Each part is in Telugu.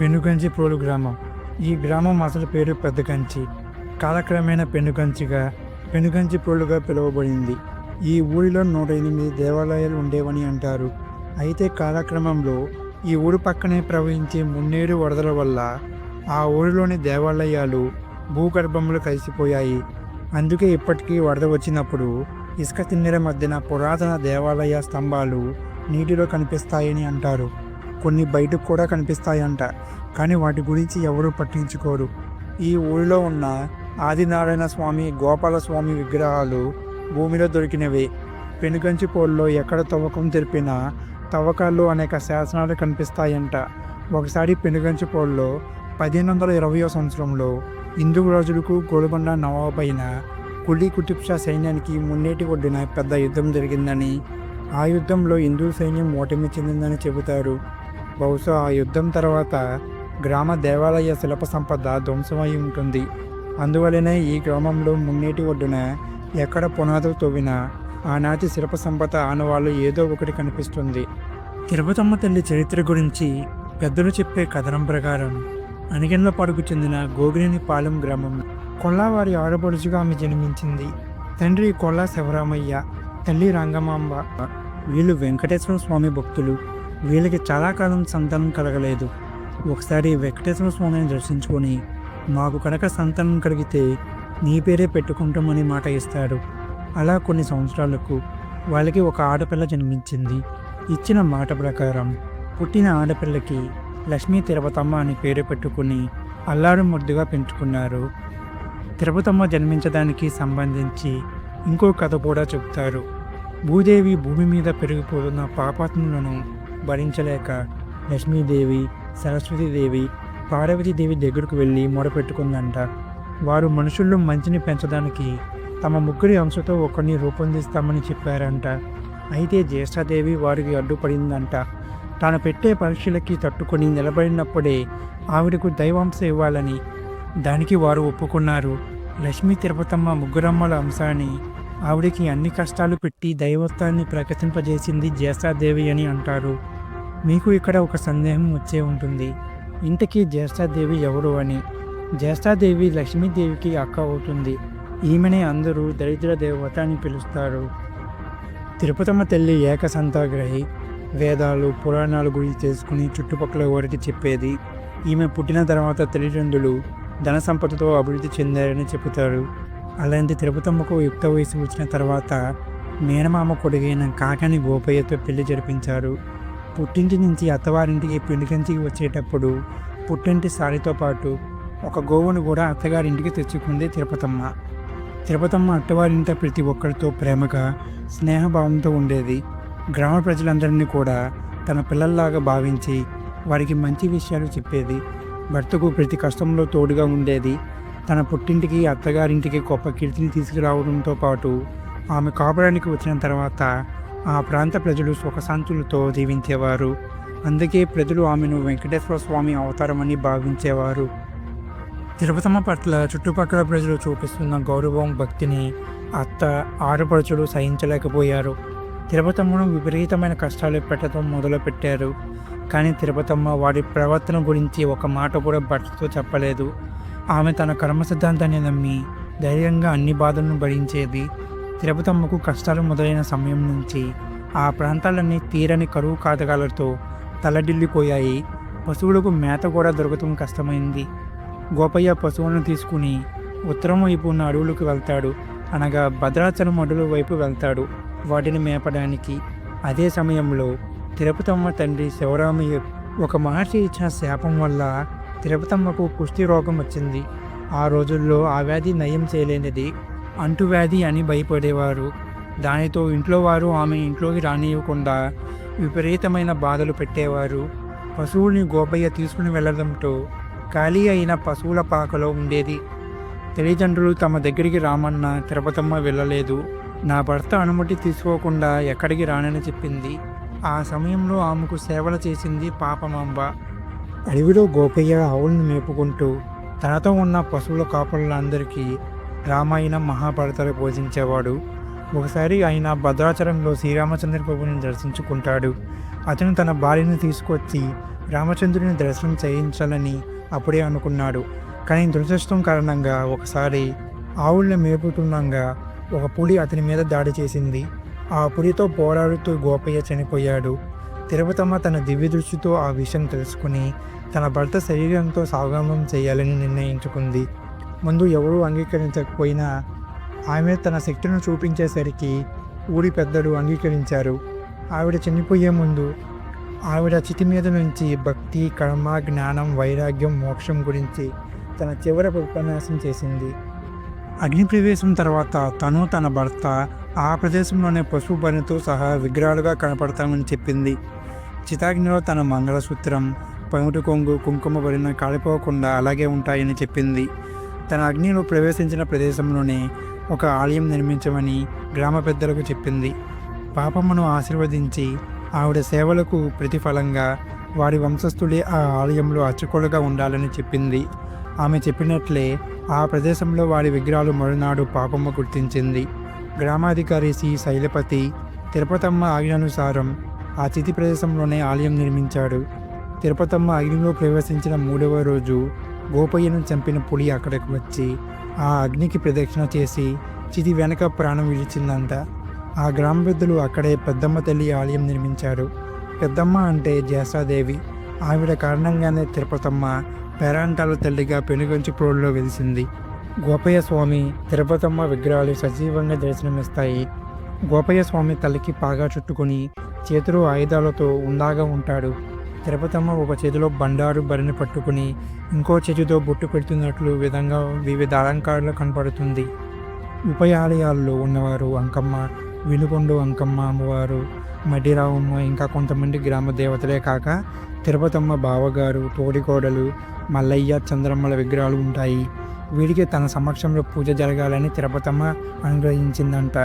పెనుగంచి పోలు గ్రామం. ఈ గ్రామం అసలు పేరు పెద్దకంచి కాలక్రమేణా పెనుగంచిగా పెనుగంచి ప్రోలుగా పిలువబడింది. ఈ ఊరిలో నూట ఎనిమిది దేవాలయాలు ఉండేవని అంటారు. అయితే కాలక్రమంలో ఈ ఊరు పక్కనే ప్రవహించే మున్నేరు వరదల వల్ల ఆ ఊరిలోని దేవాలయాలు భూగర్భంలో కలిసిపోయాయి. అందుకే ఇప్పటికీ వరద వచ్చినప్పుడు ఇసుక తిన్నెర మధ్యన పురాతన దేవాలయ స్తంభాలు నీటిలో కనిపిస్తాయని అంటారు. కొన్ని బయటకు కూడా కనిపిస్తాయంట కానీ వాటి గురించి ఎవరూ పట్టించుకోరు. ఈ ఊరిలో ఉన్న ఆదినారాయణ స్వామి గోపాల స్వామి విగ్రహాలు భూమిలో దొరికినవే. పెనుగంచి పోల్లో ఎక్కడ తవ్వకం తెరిపినా తవ్వకాల్లో అనేక శాసనాలు కనిపిస్తాయంట. ఒకసారి పెనుగంచి పోల్లో పదిహేను వందల ఇరవయో సంవత్సరంలో హిందూ రాజులకు గోల్కొండ నవాబ్ అయిన కులీ కుతుబ్షా సైన్యానికి మున్నేటి ఒడ్డున పెద్ద యుద్ధం జరిగిందని ఆ యుద్ధంలో హిందూ సైన్యం ఓటమి చెందిందని చెబుతారు. బహుశా ఆ యుద్ధం తర్వాత గ్రామ దేవాలయ శిల్ప సంపద ధ్వంసమై ఉంటుంది. అందువలనే ఈ గ్రామంలో మున్నేటి ఒడ్డున ఎక్కడ పునాదులు తవ్వినా ఆనాటి శిల్ప సంపద ఆనవాళ్ళు ఏదో ఒకటి కనిపిస్తుంది. తిరుపతమ్మ తల్లి చరిత్ర గురించి పెద్దలు చెప్పే కథనం ప్రకారం అనిగెండ్లపాడుకు చెందిన గోగినేని పాలెం గ్రామం కొల్లావారి ఆడపడుచుగా ఆమె జన్మించింది. తండ్రి కొల్లా శివరామయ్య తల్లి రంగమాంబ. వీళ్ళు వెంకటేశ్వర స్వామి భక్తులు. వీళ్ళకి చాలా కాలం సంతానం కలగలేదు. ఒకసారి వెంకటేశ్వర స్వామిని దర్శించుకొని మాకు కనుక సంతానం కలిగితే నీ పేరే పెట్టుకుంటామని మాట ఇస్తారు అలా కొన్ని సంవత్సరాలకు వాళ్ళకి ఒక ఆడపిల్ల జన్మించింది. ఇచ్చిన మాట ప్రకారం పుట్టిన ఆడపిల్లకి లక్ష్మీ తిరుపతమ్మ అని పేరు పెట్టుకుని అల్లారు ముద్దుగా పెంచుకున్నారు. తిరుపతమ్మ జన్మించడానికి సంబంధించి ఇంకో కథ కూడా చెప్తారు. భూదేవి భూమి మీద పెరిగిపోతున్న పాపాత్ములను భరించలేక లక్ష్మీదేవి సరస్వతీదేవి పార్వతీదేవి దగ్గరకు వెళ్ళి మొరపెట్టుకుందంట. వారు మనుషుల్లో మంచిని పెంచడానికి తమ ముగ్గురి అంశతో ఒకరిని రూపొందిస్తామని చెప్పారంట. అయితే జ్యేష్ఠాదేవి వారికి అడ్డుపడిందంట. తాను పెట్టే పరీక్షలకి తట్టుకొని నిలబడినప్పుడే ఆవిడకు దైవాంశ ఇవ్వాలని దానికి వారు ఒప్పుకున్నారు. లక్ష్మీ తిరుపతమ్మ ముగ్గురమ్మల అంశాన్ని ఆవిడికి అన్ని కష్టాలు పెట్టి దైవత్వాన్ని ప్రకటింపజేసింది జ్యేష్ఠాదేవి అని అంటారు. మీకు ఇక్కడ ఒక సందేహం వచ్చే ఉంటుంది. ఇంతకీ జ్యేష్ఠాదేవి ఎవరు అని? జ్యేష్ఠాదేవి లక్ష్మీదేవికి అక్క అవుతుంది. ఈమెనే అందరూ దరిద్ర దేవత అని పిలుస్తారు. తిరుపతమ్మ తల్లి ఏకసంతాగ్రహి. వేదాలు పురాణాల గురించి తెలుసుకుని చుట్టుపక్కల వారికి చెప్పేది? ఈమె పుట్టిన తర్వాత తల్లిదండ్రులు ధన సంపదతో అభివృద్ధి చెందారని చెబుతారు. అలాంటి తిరుపతమ్మకు యుక్త వయసు వచ్చిన తర్వాత మేనమామ కొడుగైన కాకాని గోపయ్యతో పెళ్ళి జరిపించారు. పుట్టింటి నుంచి అత్తవారింటికి పెళ్ళికంచికి వచ్చేటప్పుడు పుట్టింటి సారితో పాటు ఒక గోవును కూడా అత్తగారింటికి తెచ్చుకుంది తిరుపతమ్మ. తిరుపతమ్మ అత్తవారింట ప్రతి ఒక్కరితో ప్రేమగా స్నేహభావంతో ఉండేది. గ్రామ ప్రజలందరినీ కూడా తన పిల్లల్లాగా భావించి వారికి మంచి విషయాలు చెప్పేది. భర్తకు ప్రతి కష్టంలో తోడుగా ఉండేది. తన పుట్టింటికి అత్తగారింటికి గొప్ప కీర్తిని తీసుకురావడంతో పాటు ఆమె కాపురానికి వచ్చిన తర్వాత ఆ ప్రాంత ప్రజలు సుఖశాంతులతో జీవించేవారు. అందుకే ప్రజలు ఆమెను వెంకటేశ్వర స్వామి అవతారమని భావించేవారు. తిరుపతమ్మ పట్ల చుట్టుపక్కల ప్రజలు చూపిస్తున్న గౌరవం భక్తిని అత్త ఆడపడుచులు సహించలేకపోయారు. తిరుపతమ్మను విపరీతమైన కష్టాలు పెట్టడం మొదలుపెట్టారు. కానీ తిరుపతమ్మ వారి ప్రవర్తన గురించి ఒక మాట కూడా భర్తతో చెప్పలేదు. ఆమె తన కర్మ సిద్ధాంతాన్ని నమ్మి ధైర్యంగా అన్ని బాధలను భరించేది తిరుపతమ్మకు కష్టాలు మొదలైన సమయం నుంచి. ఆ ప్రాంతాలన్నీ తీరని కరువు కాతకాలతో తలడిల్లిపోయాయి. పశువులకు మేత కూడా దొరకటం కష్టమైంది. గోపయ్య పశువులను తీసుకుని ఉత్తరం వైపు ఉన్న అడవులకు వెళ్తాడు. అనగా భద్రాచలం అడవుల వైపు వెళ్తాడు వాటిని మేపడానికి. అదే సమయంలో తిరుపతమ్మ తండ్రి శివరామయ్య ఒక మహర్షి ఇచ్చిన శాపం వల్ల తిరుపతమ్మకు పుష్టి రోగం వచ్చింది. ఆ రోజుల్లో ఆ వ్యాధి నయం చేయలేనిది అంటువ్యాధి అని భయపడేవారు. దానితో ఇంట్లో వారు ఆమె ఇంట్లోకి రానివ్వకుండా విపరీతమైన బాధలు పెట్టేవారు. పశువుల్ని గోపయ్య తీసుకుని వెళ్ళడంతో ఖాళీ అయిన పశువుల పాకలో ఉండేది. తల్లిదండ్రులు తమ దగ్గరికి రామన్న తిరుపతమ్మ వెళ్ళలేదు. నా భర్త అనుమతి తీసుకోకుండా ఎక్కడికి రానని చెప్పింది. ఆ సమయంలో ఆమెకు సేవలు చేసింది పాపమాంబ. అడవిలో గోపయ్య ఆవులను మేపుకుంటూ తనతో ఉన్న పశువుల కాపరులందరికీ రామాయణం మహాభారతాలు బోధించేవాడు. ఒకసారి ఆయన భద్రాచలంలో శ్రీరామచంద్ర ప్రభుని దర్శించుకుంటాడు. అతను తన భార్యను తీసుకొచ్చి రామచంద్రుని దర్శనం చేయించాలని అప్పుడే అనుకున్నాడు. కానీ దురదృష్టం కారణంగా ఒకసారి ఆవుల్ని మేపుతుండగా ఒక పులి అతని మీద దాడి చేసింది. ఆ పులితో పోరాడుతూ గోపయ్య చనిపోయాడు. తిరుపతమ్మ తన దివ్య దృష్టితో ఆ విషయం తెలుసుకుని తన భర్త శరీరంతో సాగమం చేయాలని నిర్ణయించుకుంది. ముందు ఎవరూ అంగీకరించకపోయినా ఆమె తన శక్తిని చూపించేసరికి ఊరి పెద్దలు అంగీకరించారు. ఆవిడ చనిపోయే ముందు ఆవిడ చితి మీద నుంచి భక్తి కర్మ జ్ఞానం వైరాగ్యం మోక్షం గురించి తన చివరి ఉపన్యాసం చేసింది. అగ్ని ప్రవేశం తర్వాత తను తన భర్త ఆ ప్రదేశంలోనే పశువు బలితో సహా విగ్రహాలుగా కనపడతామని చెప్పింది. చితాగ్నిలో తన మంగళసూత్రం పమిటి కొంగు కుంకుమ పడిన కాలిపోకుండా అలాగే ఉంటాయని చెప్పింది. తన అగ్నిలో ప్రవేశించిన ప్రదేశంలోనే ఒక ఆలయం నిర్మించమని గ్రామ పెద్దలకు చెప్పింది. పాపమ్మను ఆశీర్వదించి ఆవిడ సేవలకు ప్రతిఫలంగా వారి వంశస్థులే ఆ ఆలయంలో అర్చకులుగా ఉండాలని చెప్పింది. ఆమె చెప్పినట్లే ఆ ప్రదేశంలో వారి విగ్రహాలు మరునాడు పాపమ్మ గుర్తించింది. గ్రామాధికారి సి. శైలపతి తిరుపతమ్మ ఆజ్ఞానుసారం ఆ చితి ప్రదేశంలోనే ఆలయం నిర్మించాడు. తిరుపతమ్మ అగ్నిలో ప్రవేశించిన మూడవ రోజు గోపయ్యను చంపిన పులి అక్కడికి వచ్చి ఆ అగ్నికి ప్రదక్షిణ చేసి చితి వెనక ప్రాణం విడిచిందంట. ఆ గ్రామ పెద్దలు అక్కడే పెద్దమ్మ తల్లి ఆలయం నిర్మించారు. పెద్దమ్మ అంటే జ్యేష్ఠాదేవి ఆవిడ కారణంగానే తిరుపతమ్మ పేరాంటాల తల్లిగా పెనుగంచి ప్రోడ్లో వెలిసింది. గోపయ్య స్వామి తిరుపతమ్మ విగ్రహాలు సజీవంగా దర్శనమిస్తాయి. గోపయ్య స్వామి తల్లికి పాగా చుట్టుకొని చేతులు ఆయుధాలతో ఉందాగా ఉంటాడు. తిరుపతమ్మ ఒక చేతిలో బండారు బరిని పట్టుకుని ఇంకో చేతితో బొట్టు పెడుతున్నట్లు విధంగా వివిధ అలంకారాలు కనపడుతుంది. ఉపయాలయాల్లో ఉన్నవారు అంకమ్మ వినుకొండ అంకమ్మ అమ్మవారు మడిరావమ్మ ఇంకా కొంతమంది గ్రామ దేవతలే కాక తిరుపతమ్మ బావగారు తోడికోడలు మల్లయ్య చంద్రమ్మల విగ్రహాలు ఉంటాయి. వీరికి తన సమక్షంలో పూజ జరగాలని తిరుపతమ్మ అనుగ్రహించిందంట.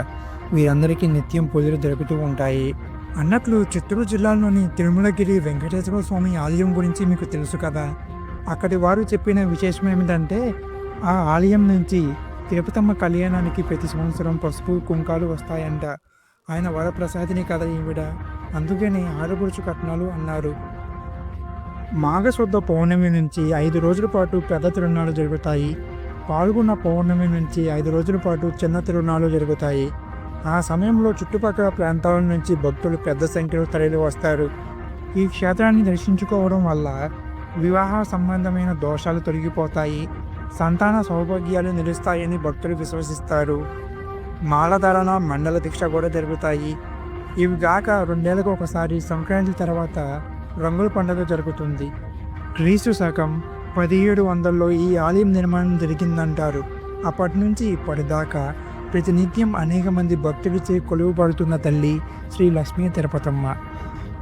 వీరందరికీ నిత్యం పూజలు జరుగుతూ ఉంటాయి. అన్నట్లు చిత్తూరు జిల్లాలోని తిరుమలగిరి వెంకటేశ్వర స్వామి ఆలయం గురించి మీకు తెలుసు కదా? అక్కడి వారు చెప్పిన విశేషం ఏమిటంటే ఆ ఆలయం నుంచి తిరుపతమ్మ కళ్యాణానికి ప్రతి సంవత్సరం పసుపు కుంకాలు వస్తాయంట. ఆయన వరప్రసాదిని కదా ఈవిడ. అందుకని ఆడపడుచు కట్నాలు అన్నారు. మాఘశుద్ధ పౌర్ణమి నుంచి ఐదు రోజుల పాటు పెద్ద తిరునాళ్ళు జరుగుతాయి. పాల్గొన్న పౌర్ణమి నుంచి ఐదు రోజుల పాటు చిన్న తిరునాళ్ళు జరుగుతాయి. ఆ సమయంలో చుట్టుపక్కల ప్రాంతాల నుంచి భక్తులు పెద్ద సంఖ్యలో తరలి వస్తారు. ఈ క్షేత్రాన్ని దర్శించుకోవడం వల్ల వివాహ సంబంధమైన దోషాలు తొలగిపోతాయి. సంతాన సౌభాగ్యాలు నిలుస్తాయని భక్తులు విశ్వసిస్తారు. మాలధారణ మండల దీక్ష కూడా జరుగుతాయి. ఇవి గాక రెండేళ్ళకు ఒకసారి సంక్రాంతి తర్వాత రంగుల పండుగ జరుగుతుంది. క్రీస్తు శకం పదిహేడు వందల్లో ఈ ఆలయం నిర్మాణం జరిగిందంటారు. అప్పటి నుంచి ఇప్పటిదాకా ప్రతినిత్యం అనేక మంది భక్తులచే కొలువుపడుతున్న తల్లి శ్రీ లక్ష్మీ తిరుపతమ్మ.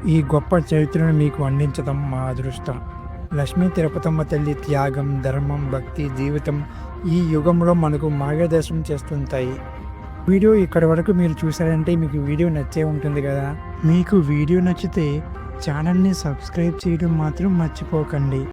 ఈ గొప్ప చరిత్రను మీకు అందించడం మా అదృష్టం. లక్ష్మీ తిరుపతమ్మ తల్లి త్యాగం ధర్మం భక్తి జీవితం ఈ యుగంలో మనకు మార్గదర్శనం చేస్తుంటాయి. వీడియో ఇక్కడ వరకు మీరు చూసారంటే మీకు వీడియో నచ్చే ఉంటుంది కదా. మీకు వీడియో నచ్చితే ఛానల్ని సబ్స్క్రైబ్ చేయడం మాత్రం మర్చిపోకండి.